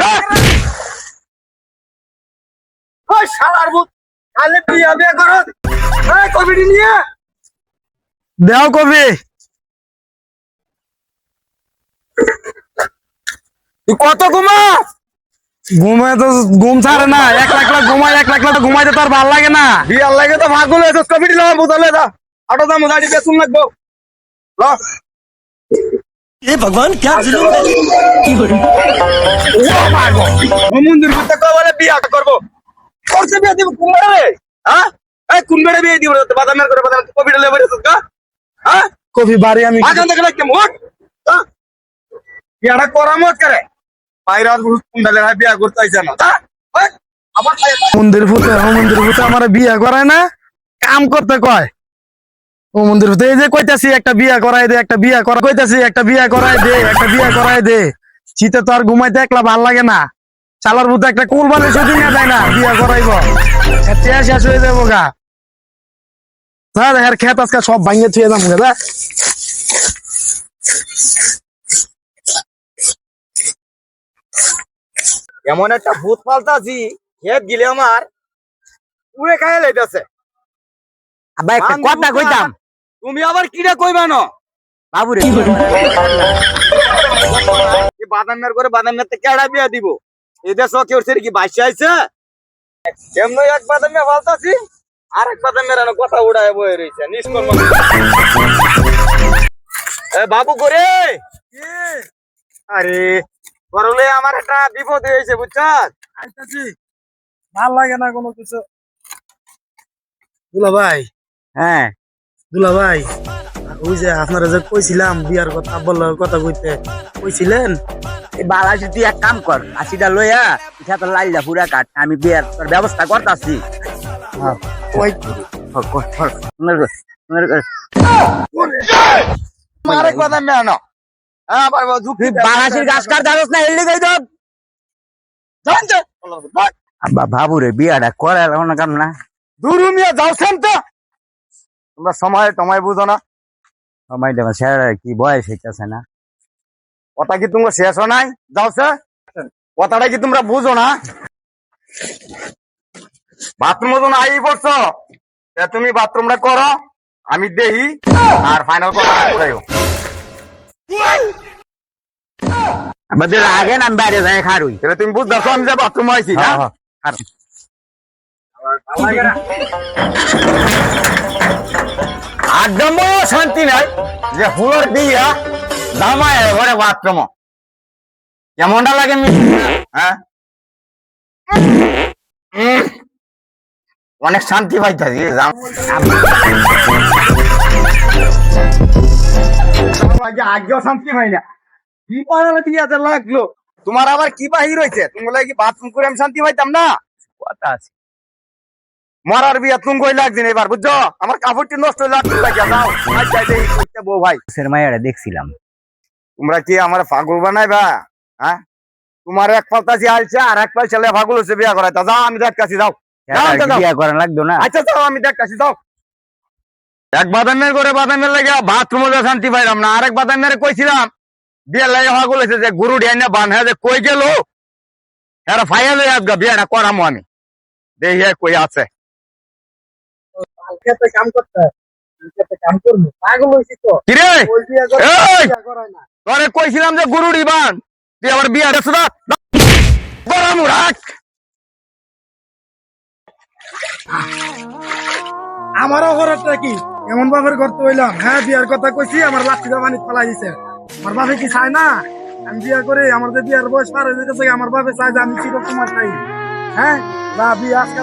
ওই শালার ভূত কালে বিয়া বিয়া করো। এই কমিটি নিয়ে। দেও কবি। তুই কত ঘুমা? ঘুমে তো ঘুম ছাড়ে না। এক লাখ লাখ ঘুমাই এক লাখ লাখ ঘুমাইতে তার ভালো লাগে না। বিয়ার লাগে তো ভাগুলো এসে কমিটি লাগাম বুঝলে দা আটো দাম দাঁড়ি বেসুন লাগবো। ল। हे भगवान क्या जुलूम है ও মাগো ও মন্দির করতে কবলে বিয়া করবো করতে বিয়া দিব কুমড়া রে হ্যাঁ এই কুমড়া বিয়ে দিব তো বাদামের করে বাদাম কমিটি লেবে রে তোর হ্যাঁ কবি বাড়ি আমি আগান দেখে লাগতে মোট বিয়াটা করা মোট করে বাইরে বহুত কুন্ডালে বিয়া করতে আইছে না তা? ওই, আবার খাই মন্দির ফুটে ও মন্দির ফুটে আমার বিয়া করায় না কাম করতে কয় ও মন্দির এই যে কইতাছি একটা বিয়া করাই দে একটা বিয়া করা কইতাছি একটা বিয়া করাই দে একটা বিয়া করাই দে। শীতে তো আর ঘুমাইতে একলা ভালো লাগে না। চালার ভূত একটা কুরবানি শুধু না যায় না বিয়া করাইব। টেয়া শেষ হয়ে যাব গা। স্যার এর খেত আজকে সব ভাঙিয়ে থুয়ে যাব গা এমন একটা ভূত পাল্টাছি খেত গিলে আমার উড়ে খাইয়ে লাইতেছে। একটা কথা কইতাম। তুমি আবার কিরা কইবা না? বাবু রে এই বাদামের করে বাদামের থেকে কেডা বিয়া দিব? এদের কেউ সেটা কি বাসে আইছে? এমনি এক বাদামে ফালতাছি আর এক বাদামের কথা উড়ায় বয়ে রয়েছে নিষ্কর্ম। এ বাবু করে আরে করলে আমার একটা বিপদ হয়েছে বুঝছাস আইতাছি। ভালো লাগে না কোনো কিছু। দুলা ভাই হ্যাঁ। দুলা ভাই ওই যে আপনারা যে কইছিলাম বিয়ার কথা বলার কথা কইতে কইছিলেন? এই বালাসি তুই এক কাম কর আশিটা লইয়া পিঠা তো লাইলা পুরা কাট আমি বিয়ার তোর ব্যবস্থা করতাছি। হ্যাঁ। আবার যুক্তি তুই বালাসির গাছ কাট জানোস না এলি গই তো আব্বা বাবু রে বিয়াটা করে না কাম না। দূর যাওছেন তো তোমরা সময় তোমায় বুঝো না। সময় দেবা স্যার কি বয়স হইতাছে না। কথা কি তোমরা শেষ হয় নাই? যাওছে কথাটা কি তোমরা বুঝো না? বাথরুম মতন আই পড়ছো তা তুমি বাথরুমটা করো আমি দেই আর ফাইনাল কথা করাইও আমাদের আগে নাম বাইরে যায় খারুই। তাহলে তুমি বুঝতে পারছ আমি যে বাথরুম আইছি হ্যাঁ, একদম শান্তি নাই যে ফুলর দিয়া দামায় ঘরে বাথরুম। কেমনটা লাগে মিষ্টি? হ্যাঁ? অনেক শান্তি পাইতাছি যাম। আগে আগেও শান্তি পাই না। কি পারালে দিয়াতে লাগল? তোমার আবার কি বাহির হয়েছে তোমার কি বাথরুম করে আমি শান্তি পাইতাম না? কথা আছে। মরার বিয়া তুমি কই লাগছে এবার বুঝছ? আমার কাপড়টি নষ্ট হয়ে লাগছে লাগিয়া যাও। আচ্ছা এই করতে বউ ভাই। দেখছিলাম। তোমরা কি আমার পাগল বানাইবা? হ্যাঁ? তোমার এক পাল্টাছি আলছে আর এক পাল ছেলে পাগল হচ্ছে বিয়া করাইতা। যাও আমি দেখতাছি যাও। যাও, স্যার, বিয়া করা লাগতো না? আচ্ছা যাও আমি দেখতাছি যাও। এক বাদামের করে বাদামের লাগে বাথরুমে শান্তি পাইলাম না আরেক বাদামের কইছিলাম বিয়ে লাগে পাগল হয়েছে যে গুরু ডিয়াইনা বান হ্যাঁ যে কই গেল? এরা ফাইয়া লই আজগা বিয়াটা করামো আমি। দেখি কই আছে। খেতে কাম করতে খেতে কাম করব। পাগল হইছি তো। কিরে? ওই বিয়া করে এই! বিয়া করায় না। তোরে কইছিলাম যে গুরু ডিবান তুই আবার বিয়া রেছ গরম রাখ। আমারও ঘরটা কি? এমন বাপের করতে হইলাম। হ্যাঁ বিয়ার কথা কইছি আমার লাঠিটা পানি ফেলাই দিছে। আমার বাপে কি চায় না? আমি বিয়া করে আমার যে বিয়ার বয়স পার হয়ে যেতেছে আমার বাপে চায় যে আমি চির তোমার চাই হ্যাঁ না বিয়া আজকে